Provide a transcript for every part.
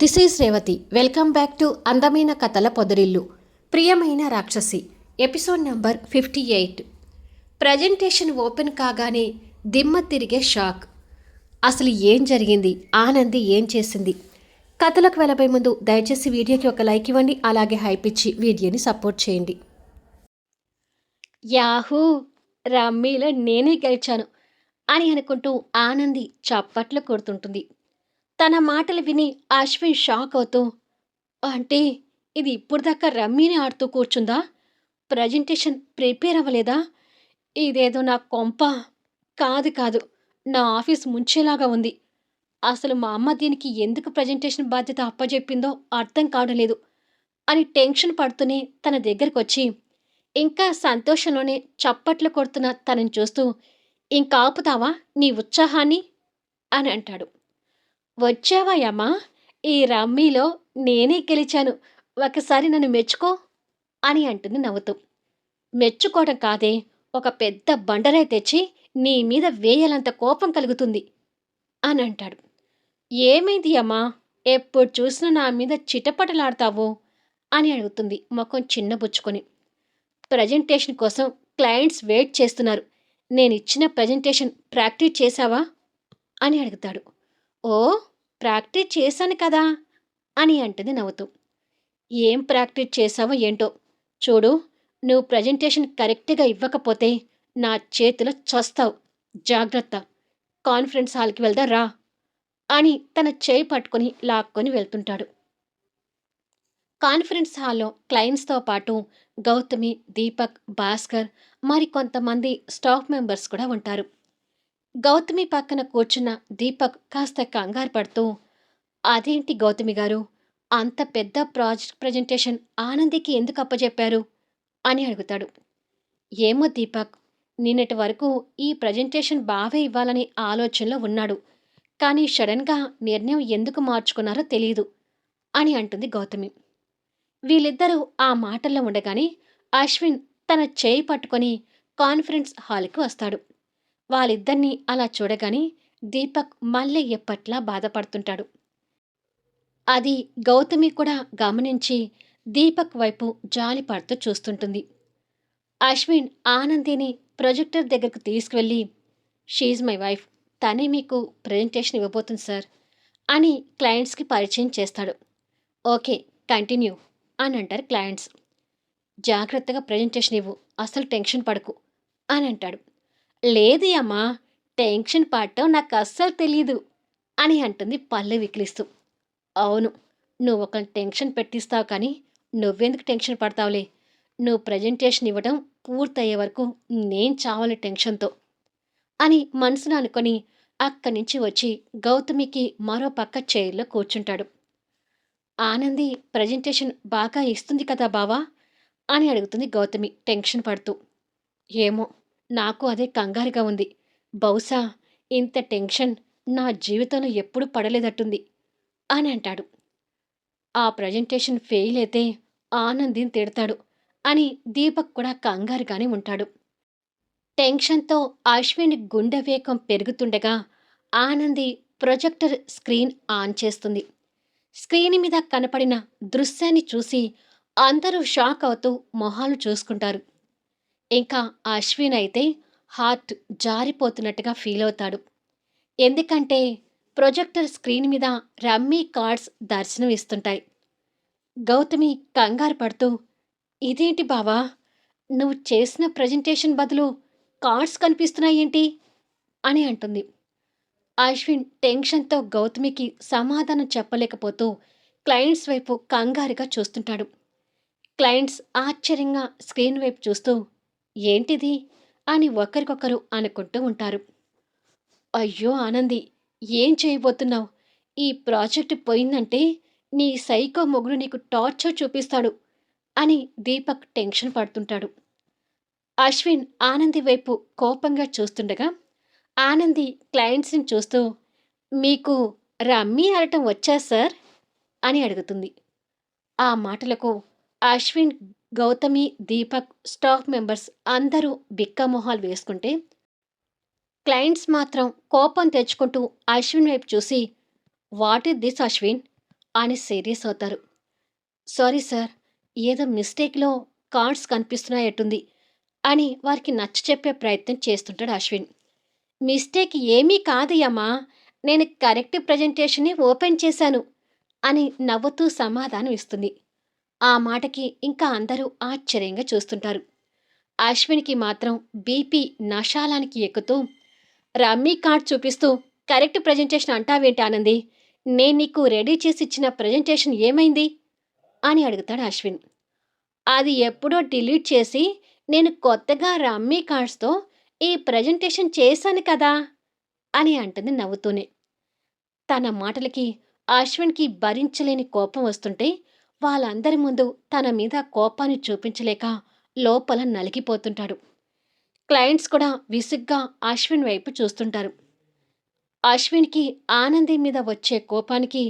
This is Revathi welcome back to అందమైన కథల పొదరిల్లు ప్రియమైన రాక్షసి episode number fifty eight presentation open కాగానే దిమ్మ తిరిగే షాక్ అసలు ఏం జరిగింది? ఆనంది ఏం చేసింది? కథలకు వెళ్ళబోయే ముందు దయచేసి వీడియోకి ఒక లైక్ ఇవ్వండి అలాగే హైప్ ఇచ్చి వీడియోని సపోర్ట్ చేయండి. యాహూ! రమ్మీలో నేనే గెలిచాను అని అనుకుంటూ ఆనంది చప్పట్లు కొడుతుంటుంది. తన మాటలు విని అశ్విన్ షాక్ అవుతూ అంటే ఇది ఇప్పుడు దాకా రమ్మీని ఆడుతూ కూర్చుందా? ప్రజెంటేషన్ ప్రిపేర్ అవ్వలేదా? ఇదేదో నా కొంప. కాదు కాదు. నా ఆఫీస్ ముంచేలాగా ఉంది. అసలు మా అమ్మ దీనికి ఎందుకు ప్రజెంటేషన్ బాధ్యత అప్పజెప్పిందో అర్థం కావడం లేదు అని టెన్షన్ పడుతూనే తన దగ్గరికి వచ్చి ఇంకా సంతోషంలోనే చప్పట్లు కొడుతున్న తనని చూస్తూ ఇంకా ఆపుతావా నీ ఉత్సాహాన్ని? అని అంటాడు. వచ్చావా యమ్మా ఈ రమ్మీలో నేనే గెలిచాను. ఒకసారి నన్ను మెచ్చుకో అని అంటుంది నవ్వుతూ. మెచ్చుకోవడం కాదే ఒక పెద్ద బండరే తెచ్చి నీ మీద వేయాలంత కోపం కలుగుతుంది అని అంటాడు. ఏమైంది అమ్మా ఎప్పుడు చూసినా నా మీద చిటపటలాడతావు అని అడుగుతుంది ముఖం చిన్నబుచ్చుకొని ప్రజెంటేషన్ కోసం క్లయింట్స్ వెయిట్ చేస్తున్నారు. నేను ఇచ్చిన ప్రజెంటేషన్ ప్రాక్టీస్ చేశావా? అని అడుగుతాడు. ఓ ప్రాక్టీస్ చేశాను కదా అని అంటుంది నవ్వుతూ. ఏం ప్రాక్టీస్ చేశావో ఏంటో? చూడు నువ్వు ప్రజెంటేషన్ కరెక్ట్గా ఇవ్వకపోతే నా చేతిలో చస్తావు. జాగ్రత్త. కాన్ఫరెన్స్ హాల్కి వెళ్దా రా అని తన చేయి పట్టుకొని లాక్కొని వెళ్తుంటాడు. కాన్ఫరెన్స్ హాల్లో క్లయింట్స్తో పాటు గౌతమి దీపక్ భాస్కర్ మరి కొంతమంది స్టాఫ్ మెంబర్స్ కూడా ఉంటారు. గౌతమి పక్కన కూర్చున్న దీపక్ కాస్త కంగారు పడుతూ అదేంటి గౌతమి గారు? అంత పెద్ద ప్రాజెక్ట్ ప్రజెంటేషన్ ఆనందికి ఎందుకు అప్పచెప్పారు అని అడుగుతాడు. ఏమో దీపక్ నిన్నటి వరకు ఈ ప్రజెంటేషన్ బావే ఇవ్వాలని ఆలోచనలో ఉన్నాడు కానీ సడన్గా నిర్ణయం ఎందుకు మార్చుకున్నారో తెలియదు అని అంటుంది గౌతమి. వీళ్ళిద్దరూ ఆ మాటల్లో ఉండగానే అశ్విన్ తన చేయి పట్టుకొని కాన్ఫరెన్స్ హాల్కి వస్తాడు. వాళ్ళిద్దరినీ అలా చూడగానే దీపక్ మళ్ళీ ఎప్పట్లా బాధపడుతుంటాడు. అది గౌతమి కూడా గమనించి దీపక్ వైపు జాలి పడుతూ చూస్తుంటుంది. అశ్విన్ ఆనందిని ప్రొజెక్టర్ దగ్గరకు తీసుకువెళ్ళి షీజ్ మై వైఫ్ తనే మీకు ప్రజెంటేషన్ ఇవ్వబోతుంది సార్ అని క్లయింట్స్కి పరిచయం చేస్తాడు. ఓకే కంటిన్యూ అని అంటారు క్లయింట్స్. జాగ్రత్తగా ప్రజెంటేషన్ ఇవ్వు అసలు టెన్షన్ పడకు అని అంటాడు. లేదు అమ్మా టెన్షన్ పడటం నాకు అస్సలు తెలియదు అని అంటుంది పల్లె వికిలిస్తూ అవును నువ్వు ఒక టెన్షన్ పెట్టిస్తావు కానీ నువ్వెందుకు టెన్షన్ పడతావులే? నువ్వు ప్రజెంటేషన్ ఇవ్వడం పూర్తయ్యే వరకు నేను చావాలి టెన్షన్తో అని మనసును అనుకొని అక్కడి నుంచి వచ్చి గౌతమికి మరో పక్క చైర్లో కూర్చుంటాడు. ఆనంది ప్రజెంటేషన్ బాగా ఇస్తుంది కదా బావా? అని అడుగుతుంది గౌతమి టెన్షన్ పడుతూ. ఏమో నాకు అదే కంగారుగా ఉంది. బహుశా ఇంత టెన్షన్ నా జీవితంలో ఎప్పుడూ పడలేదట్టుంది అని అంటాడు. ఆ ప్రజెంటేషన్ ఫెయిల్ అయితే ఆనందిని తిడతాడు అని దీపక్ కూడా కంగారుగానే ఉంటాడు. టెన్షన్తో అశ్విన్ గుండె వేగం పెరుగుతుండగా ఆనంది ప్రొజెక్టర్ స్క్రీన్ ఆన్ చేస్తుంది. స్క్రీన్ మీద కనపడిన దృశ్యాన్ని చూసి అందరూ షాక్ అవుతూ మొహాలు చూసుకుంటారు. ఇంకా అశ్విన్ అయితే హార్ట్ జారిపోతున్నట్టుగా ఫీల్ అవుతాడు. ఎందుకంటే ప్రొజెక్టర్ స్క్రీన్ మీద రమ్మీ కార్డ్స్ దర్శనం ఇస్తుంటాయి. గౌతమి కంగారు పడుతూ ఇదేంటి బావా? నువ్వు చేసిన ప్రజెంటేషన్ బదులు కార్డ్స్ కనిపిస్తున్నాయేంటి? అని అంటుంది. అశ్విన్ టెన్షన్తో గౌతమికి సమాధానం చెప్పలేకపోతూ క్లయింట్స్ వైపు కంగారుగా చూస్తుంటాడు. క్లయింట్స్ ఆశ్చర్యంగా స్క్రీన్ వైపు చూస్తూ ఏంటిది? అని ఒకరికొకరు అనుకుంటూ ఉంటారు. అయ్యో ఆనంది ఏం చేయబోతున్నావు? ఈ ప్రాజెక్ట్ పోయిందంటే నీ సైకో మొగుడు నీకు టార్చర్ చూపిస్తాడు అని దీపక్ టెన్షన్ పడుతుంటాడు. అశ్విన్ ఆనంది వైపు కోపంగా చూస్తుండగా ఆనంది క్లయింట్స్ని చూస్తూ మీకు రమ్మీ ఆడటం వచ్చా సార్? అని అడుగుతుంది. ఆ మాటలకు అశ్విన్ గౌతమి దీపక్ స్టాఫ్ మెంబర్స్ అందరూ బిక్కమొహాలు వేసుకుంటే క్లయింట్స్ మాత్రం కోపం తెచ్చుకుంటూ అశ్విన్ వైపు చూసి వాట్ ఇస్ దిస్ అశ్విన్ అని సీరియస్ అవుతారు. Sorry sir. ఏదో మిస్టేక్‌లో కార్డ్స్ కనిపిస్తున్నాయట్టుంది అని వారికి నచ్చ చెప్పే ప్రయత్నం చేస్తుంటాడు అశ్విన్. మిస్టేక్ ఏమీ కాదయ్యమ్మా! నేను కరెక్ట్ ప్రజెంటేషన్ని ఓపెన్ చేశాను అని నవ్వుతూ సమాధానం ఇస్తుంది. ఆ మాటకి ఇంకా అందరూ ఆశ్చర్యంగా చూస్తుంటారు. అశ్విన్‌కి మాత్రం బీపీ నషాలానికి ఎక్కుతూ రమ్మీ కార్డ్ చూపిస్తూ కరెక్ట్ ప్రెజెంటేషన్ అంటావేంటి ఆనంది? నేను నీకు రెడీ చేసి ఇచ్చిన ప్రెజెంటేషన్ ఏమైంది? అని అడుగుతాడు అశ్విన్. అది ఎప్పుడో డిలీట్ చేసి నేను కొత్తగా రమ్మీ కార్డ్స్‌తో ఈ ప్రెజెంటేషన్ చేశాను కదా! అని అంటుంది నవ్వుతూనే. తన మాటలకి అశ్విన్‌కి భరించలేని కోపం వస్తుంటే వాళ్ళందరి ముందు తన మీద కోపాన్ని చూపించలేక లోపల నలిగిపోతుంటాడు. క్లయింట్స్ కూడా విసుగ్గా అశ్విన్ వైపు చూస్తుంటారు. అశ్విన్‌కి ఆనంది మీద వచ్చే కోపానికి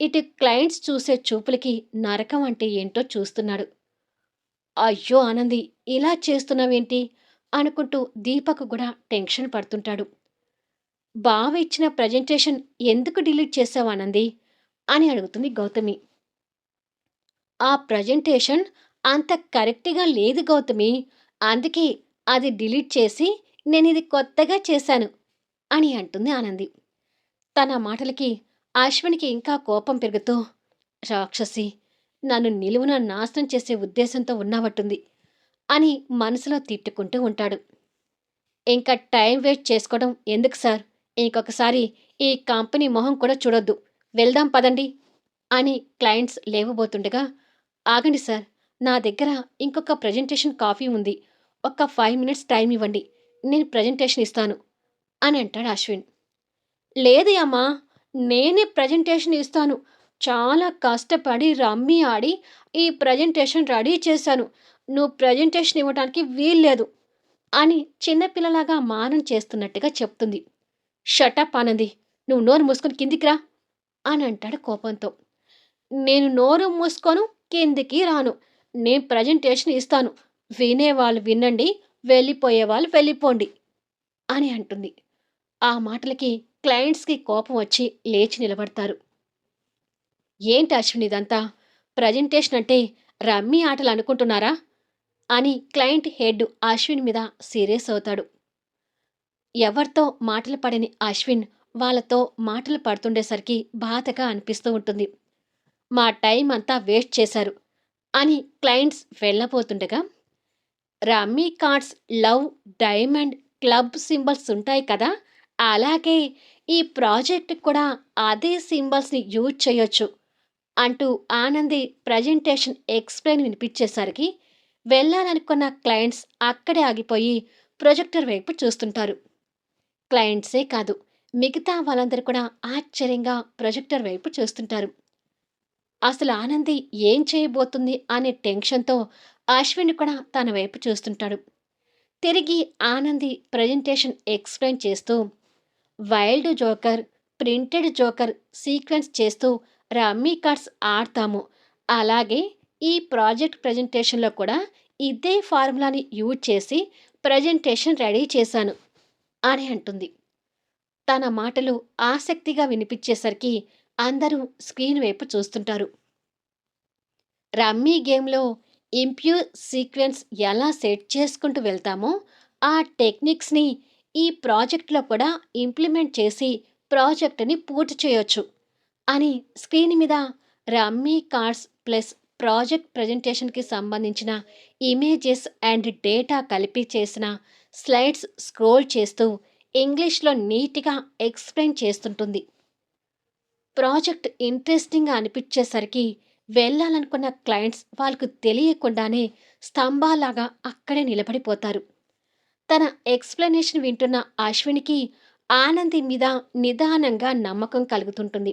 ఇటు క్లయింట్స్ చూసే చూపులకి నరకం అంటే ఏంటో చూస్తున్నాడు. అయ్యో! ఆనంది ఇలా చేస్తున్నావేంటి? అనుకుంటూ దీపక్ కూడా టెన్షన్ పడుతుంటాడు. బావ ఇచ్చిన ప్రెజెంటేషన్ ఎందుకు డిలీట్ చేశావు ఆనంది? అని అడుగుతుంది గౌతమి. ఆ ప్రెజెంటేషన్ అంత కరెక్ట్‌గా లేదు గౌతమి. అందుకే అది డిలీట్ చేసి నేను ఇది కొత్తగా చేశాను అని అంటుంది ఆనంది. తన మాటలకి అశ్విన్‌కి ఇంకా కోపం పెరుగుతూ రాక్షసి! నన్ను నిలువున నాశనం చేసే ఉద్దేశంతో ఉన్నావట్టుంది అని మనసులో తిట్టుకుంటూ ఉంటాడు. ఇంకా టైం వేస్ట్ చేసుకోవడం ఎందుకు సార్? ఇంకొకసారి ఈ కంపెనీ మొహం కూడా చూడొద్దు. వెళ్దాం పదండి అని క్లయింట్స్ లేవబోతుండగా ఆగండి సార్. నా దగ్గర ఇంకొక ప్రెజెంటేషన్ కాఫీ ఉంది. ఒక ఫైవ్ మినిట్స్ టైం ఇవ్వండి. నేను ప్రెజెంటేషన్ ఇస్తాను అని అంటాడు అశ్విన్. లేదు అమ్మా! నేనే ప్రెజెంటేషన్ ఇస్తాను. చాలా కష్టపడి రమ్మి ఆడి ఈ ప్రెజెంటేషన్ రెడీ చేశాను. నువ్వు ప్రెజెంటేషన్ ఇవ్వటానికి వీల్లేదు అని చిన్నపిల్లలాగా మానం చేస్తున్నట్టుగా చెప్తుంది. Shut up Anandi! నువ్వు నోరు మూసుకొని కిందికి రా! అని అంటాడు కోపంతో. నేను నోరు మూసుకోను, కిందికి రాను. నేను ప్రజెంటేషన్ ఇస్తాను. వినేవాళ్ళు వినండి. వెళ్ళిపోయేవాళ్ళు వెళ్ళిపోండి అని అంటుంది. ఆ మాటలకి క్లయింట్స్‌కి కోపం వచ్చి లేచి నిలబడతారు. ఏంటి అశ్విన్ ఇదంతా? ప్రెజెంటేషన్ అంటే రమ్మీ ఆటలు అనుకుంటున్నారా? అని క్లయింట్ హెడ్ అశ్విన్ మీద సీరియస్ అవుతాడు. ఎవరితో మాటలు పడని అశ్విన్ వాళ్ళతో మాటలు పడుతుండేసరికి బాధగా అనిపిస్తూ ఉంటుంది. మా టైం అంతా వేస్ట్ చేశారు అని clients వెళ్ళబోతుండగా rummy cards love, diamond, club symbols ఉంటాయి కదా! అలాగే ఈ ప్రాజెక్ట్ కూడా అదే సింబల్స్‌ని యూజ్ చేయొచ్చు అంటూ ఆనంది ప్రెజెంటేషన్ ఎక్స్‌ప్లెయిన్ వినిపించేసరికి వెళ్ళాలనుకున్న క్లయింట్స్ అక్కడే ఆగిపోయి ప్రొజెక్టర్ వైపు చూస్తుంటారు. క్లయింట్సే కాదు మిగతా వాళ్ళందరూ కూడా ఆశ్చర్యంగా ప్రొజెక్టర్ వైపు చూస్తుంటారు. అసలు ఆనంది ఏం చేయబోతుంది అనే టెన్షన్‌తో అశ్విన్ కూడా తన వైపు చూస్తుంటాడు. తిరిగి ఆనంది ప్రెజెంటేషన్ ఎక్స్‌ప్లెయిన్ చేస్తూ wild joker, printed joker sequence చేస్తూ రమ్మీ కార్డ్స్ ఆడతాము. అలాగే ఈ ప్రాజెక్ట్ ప్రెజెంటేషన్‌లో కూడా ఇదే ఫార్ములాని యూజ్ చేసి ప్రెజెంటేషన్ రెడీ చేశాను అని అంటుంది. తన మాటలు ఆసక్తిగా వినిపించేసరికి అందరూ స్క్రీన్ వైపు చూస్తుంటారు. రమ్మీ గేమ్‌లో ఇంప్యూర్ సీక్వెన్స్ ఎలా సెట్ చేసుకుంటూ వెళ్తామో ఆ టెక్నిక్స్‌ని ఈ ప్రాజెక్ట్‌లో కూడా ఇంప్లిమెంట్ చేసి ప్రాజెక్ట్‌ని పూర్తి చేయొచ్చు అని స్క్రీన్ మీద రమ్మీ కార్డ్స్ ప్లస్ ప్రాజెక్ట్ ప్రెజెంటేషన్‌కి సంబంధించిన ఇమేజెస్ అండ్ డేటా కలిపి చేసిన స్లైడ్స్ స్క్రోల్ చేస్తూ ఇంగ్లీష్‌లో నీట్‌గా ఎక్స్‌ప్లెయిన్ చేస్తుంటుంది. ప్రాజెక్ట్ ఇంట్రెస్టింగ్‌గా అనిపించేసరికి వెళ్ళాలనుకున్న క్లయింట్స్ వాళ్ళకు తెలియకుండానే స్తంభాలాగా అక్కడే నిలబడిపోతారు. తన ఎక్స్‌ప్లనేషన్ వింటున్న అశ్విన్‌కి ఆనంది మీద నిదానంగా నమ్మకం కలుగుతుంటుంది.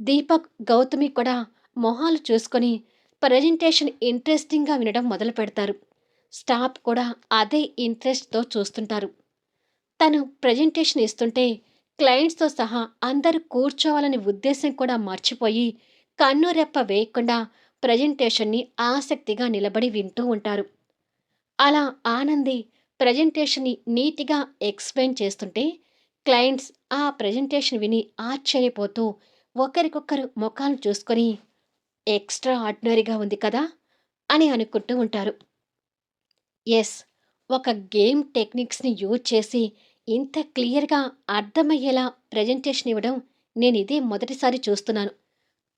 దీపక్, గౌతమి కూడా మొహాలు చూసుకొని ప్రెజెంటేషన్ ఇంట్రెస్టింగ్‌గా వినడం మొదలు పెడతారు స్టాఫ్ కూడా అదే ఇంట్రెస్ట్‌తో చూస్తుంటారు. తను ప్రెజెంటేషన్ ఇస్తుంటే క్లయింట్స్‌తో సహా అందరూ కూర్చోవాలనే ఉద్దేశం కూడా మర్చిపోయి కన్నురెప్ప వేయకుండా ప్రెజెంటేషన్‌ని ఆసక్తిగా నిలబడి వింటూ ఉంటారు. అలా ఆనంది ప్రెజెంటేషన్‌ని నీటిగా ఎక్స్‌ప్లెయిన్ చేస్తుంటే క్లయింట్స్ ఆ ప్రెజెంటేషన్ విని ఆశ్చర్యపోతూ ఒకరికొకరు ముఖాలు చూసుకొని ఎక్స్ట్రా ఆర్డినరీగా ఉంది కదా అని అనుకుంటూ ఉంటారు ఎస్ ఒక గేమ్ టెక్నిక్స్ని యూజ్ చేసి ఇంత క్లియర్గా అర్థమయ్యేలా ప్రజెంటేషన్ ఇవ్వడం నేను ఇదే మొదటిసారి చూస్తున్నాను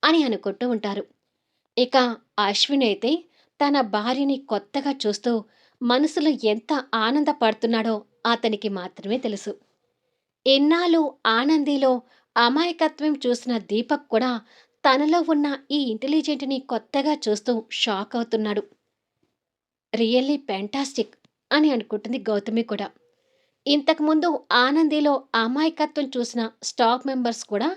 అని అనుకుంటూ ఉంటారు. ఇక అశ్విన్ అయితే తన భార్యని కొత్తగా చూస్తూ మనసులో ఎంత ఆనందపడుతున్నాడో అతనికి మాత్రమే తెలుసు. ఎన్నాళ్ళు ఆనందిలో అమాయకత్వం చూసిన దీపక్ కూడా తనలో ఉన్న ఈ ఇంటెలిజెంట్ని కొత్తగా చూస్తూ షాక్ అవుతున్నాడు. రియల్లీ ఫ్యాంటాస్టిక్ అని అనుకుంటుంది గౌతమి కూడా. ఇంతకుముందు ఆనందిలో అమాయకత్వం చూసిన స్టాఫ్ మెంబర్స్ కూడా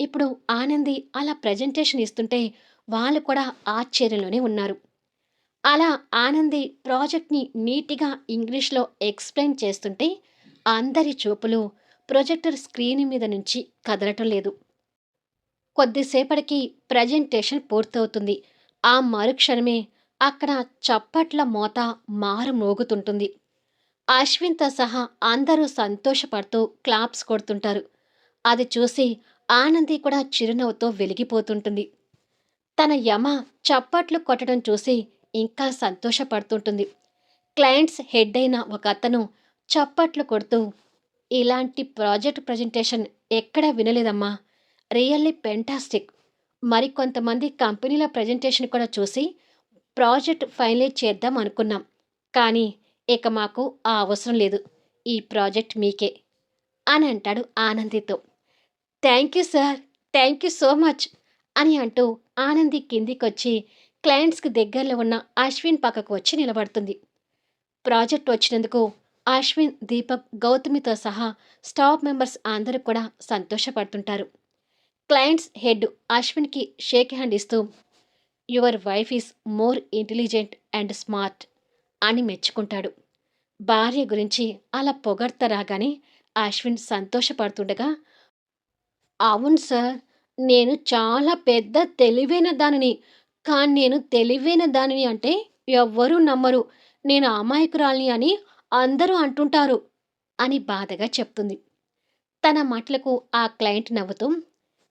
ఇప్పుడు ఆనంది అలా ప్రజెంటేషన్ ఇస్తుంటే వాళ్ళు కూడా ఆశ్చర్యంలోనే ఉన్నారు. అలా ఆనంది ప్రాజెక్ట్ని నీట్గా ఇంగ్లీష్లో ఎక్స్ప్లెయిన్ చేస్తుంటే అందరి చూపులు ప్రొజెక్టర్ స్క్రీన్ మీద నుంచి కదలటం లేదు. కొద్దిసేపటికి ప్రజెంటేషన్ పూర్తవుతుంది. ఆ మరుక్షణమే అక్కడ చప్పట్ల మోత మారు మోగుతుంటుంది అశ్విన్తో సహా అందరూ సంతోషపడుతూ క్లాప్స్ కొడుతుంటారు. అది చూసి ఆనంది కూడా చిరునవ్వుతో వెలిగిపోతుంటుంది. తన యమ చప్పట్లు కొట్టడం చూసి ఇంకా సంతోషపడుతుంటుంది. క్లయింట్స్ హెడ్ అయిన ఒక అతను చప్పట్లు కొడుతూ ఇలాంటి ప్రాజెక్ట్ ప్రజెంటేషన్ ఎక్కడ వినలేదమ్మా. రియల్లీ పెంటాస్టిక్ మరికొంతమంది కంపెనీల ప్రజెంటేషన్ కూడా చూసి ప్రాజెక్ట్ ఫైనలైజ్ చేద్దాం అనుకున్నాం. కానీ ఇక మాకు ఆ అవసరం లేదు. ఈ ప్రాజెక్ట్ మీకే అని అంటాడు ఆనందితో. Thank you sir thank you so much అని అంటూ ఆనంది కిందికొచ్చి క్లయింట్స్కి దగ్గరలో ఉన్న అశ్విన్ పక్కకు వచ్చి నిలబడుతుంది. ప్రాజెక్ట్ వచ్చినందుకు అశ్విన్ దీపక్ గౌతమితో సహా స్టాఫ్ మెంబర్స్ అందరూ కూడా సంతోషపడుతుంటారు. క్లయింట్స్ హెడ్ అశ్విన్కి షేక్ హ్యాండ్ ఇస్తూ your wife is more intelligent and smart అని మెచ్చుకుంటాడు. భార్య గురించి అలా పొగడ్త రాగానే అశ్విన్ సంతోషపడుతుండగా అవును సార్ నేను చాలా పెద్ద తెలివైన దానిని కానీ నేను తెలివైన దానిని అంటే ఎవ్వరూ నమ్మరు. నేను అమాయకురాలిని అని అందరూ అంటుంటారు అని బాధగా చెప్తుంది. తన మాటలకు ఆ క్లయింట్ నవ్వుతూ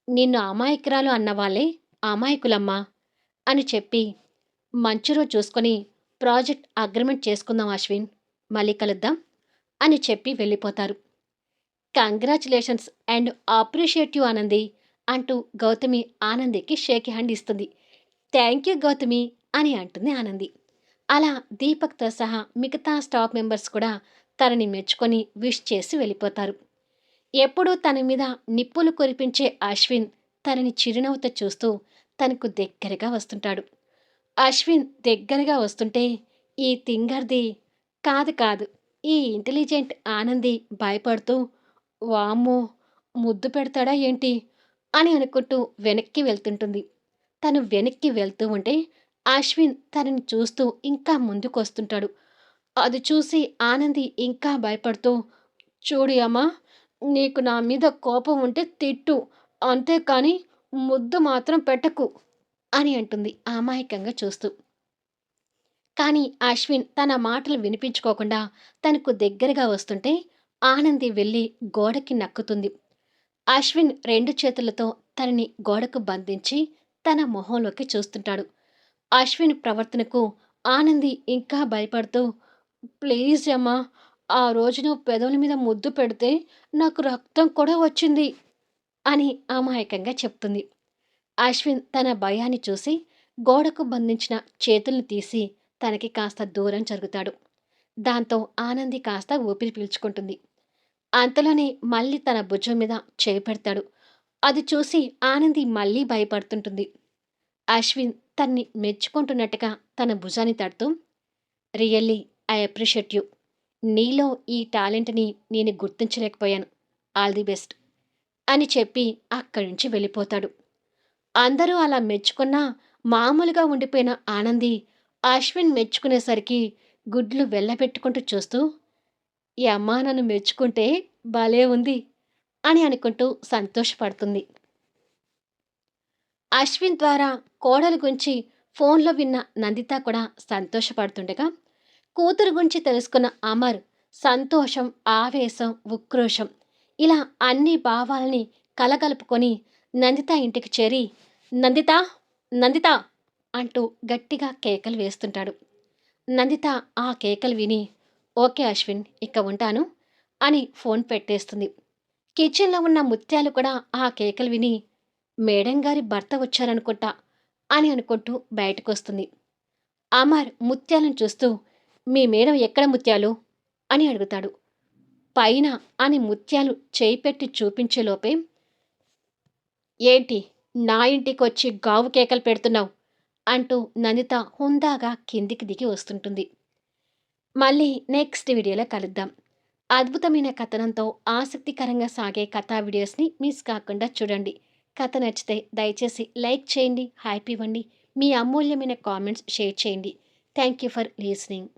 నిన్ను అమాయకురాలు అన్నవాళ్ళే అమాయకులమ్మా అని చెప్పి మంచి రోజు చూసుకొని ప్రాజెక్ట్ అగ్రిమెంట్ చేసుకుందాం అశ్విన్ మళ్ళీ కలుద్దాం అని చెప్పి వెళ్ళిపోతారు. Congratulations and appreciate you Anandi అంటూ గౌతమి ఆనందికి షేక్ హ్యాండ్ ఇస్తుంది. థ్యాంక్ యూ గౌతమి అని అంటుంది ఆనంది. అలా దీపక్తో సహా మిగతా స్టాఫ్ మెంబర్స్ కూడా తనని మెచ్చుకొని విష్ చేసి వెళ్ళిపోతారు. ఎప్పుడూ తన మీద నిప్పులు కురిపించే అశ్విన్ తనని చిరునవ్వుతో చూస్తూ తనకు దగ్గరగా వస్తుంటాడు. అశ్విన్ దగ్గరగా వస్తుంటే ఈ తింగర్ది కాదు కాదు ఈ ఇంటెలిజెంట్ ఆనంది భయపడుతూ వామ్మో ముద్దు పెడతాడా ఏంటి? అని అనుకుంటూ వెనక్కి వెళ్తుంటుంది. తను వెనక్కి వెళ్తూ ఉంటే అశ్విన్ తనని చూస్తూ ఇంకా ముందుకు వస్తుంటాడు అది చూసి ఆనంది ఇంకా భయపడుతూ చూడు అమ్మా నీకు నా మీద కోపం ఉంటే తిట్టు అంతేకాని ముద్దు మాత్రం పెట్టకు. అని అంటుంది అమాయకంగా చూస్తూ. కానీ అశ్విన్ తన మాటలు వినిపించుకోకుండా తనకు దగ్గరగా వస్తుంటే ఆనంది వెళ్ళి గోడకి నక్కుతుంది. అశ్విన్ రెండు చేతులతో తనని గోడకు బంధించి తన మొహంలోకి చూస్తుంటాడు. అశ్విన్ ప్రవర్తనకు ఆనంది ఇంకా భయపడుతూ ప్లీజ్ అమ్మా ఆ రోజు నువ్వు పెదవుల మీద ముద్దు పెడితే నాకు రక్తం కూడా వచ్చింది అని అమాయకంగా చెప్తుంది. అశ్విన్ తన భయాన్ని చూసి గోడకు బంధించిన చేతుల్ని తీసి తనకి కాస్త దూరం జరుగుతాడు. దాంతో ఆనంది కాస్త ఊపిరి పీల్చుకుంటుంది. అంతలోనే మళ్ళీ తన భుజం మీద చేపెడతాడు అది చూసి ఆనంది మళ్ళీ భయపడుతుంటుంది. అశ్విన్ తన్ని మెచ్చుకుంటున్నట్టుగా తన భుజాన్ని తడుతూ రియల్లీ ఐ అప్రిషియేట్ యూ. నీలో ఈ టాలెంట్ని నేను గుర్తించలేకపోయాను. ఆల్ ది బెస్ట్ అని చెప్పి అక్కడి నుంచి వెళ్ళిపోతాడు. అందరూ అలా మెచ్చుకున్నా మామూలుగా ఉండిపోయిన ఆనంది అశ్విన్ మెచ్చుకునేసరికి గుడ్లు వెళ్ళబెట్టుకుంటూ చూస్తూ ఈ అమ్మ నన్ను మెచ్చుకుంటే భలే ఉంది అని అనుకుంటూ సంతోషపడుతుంది. అశ్విన్ ద్వారా కోడలు గురించి ఫోన్లో విన్న నందిత కూడా సంతోషపడుతుండగా కూతురు గురించి తెలుసుకున్న అమర్ సంతోషం ఆవేశం ఉక్రోషం ఇలా అన్ని భావాలని కలగలుపుకొని నందిత ఇంటికి చేరి నందిత నందిత అంటూ గట్టిగా కేకలు వేస్తుంటాడు. నందిత ఆ కేకలు విని ఓకే అశ్విన్ ఇక ఉంటాను అని ఫోన్ పెట్టేస్తుంది. కిచెన్లో ఉన్న ముత్యాలు కూడా ఆ కేకలు విని మేడం గారి భర్త వచ్చారనుకుంటా అని అనుకుంటూ బయటకు వస్తుంది అమర్ ముత్యాలను చూస్తూ మీ మేడం ఎక్కడ ముత్యాలు? అని అడుగుతాడు. పైన అని ముత్యాలు చేయి పెట్టి చూపించే లోపే ఏంటి? నా ఇంటికి వచ్చి గావు కేకలు పెడుతున్నావు అంటూ నందిత హుందాగా కిందికి దిగి వస్తుంటుంది. మళ్ళీ నెక్స్ట్ వీడియోలో కలుద్దాం. అద్భుతమైన కథనంతో ఆసక్తికరంగా సాగే కథా వీడియోస్ని మిస్ కాకుండా చూడండి. కథ నచ్చితే దయచేసి లైక్ చేయండి హ్యాపీ ఇవ్వండి మీ అమూల్యమైన కామెంట్స్ షేర్ చేయండి. Thank you for listening.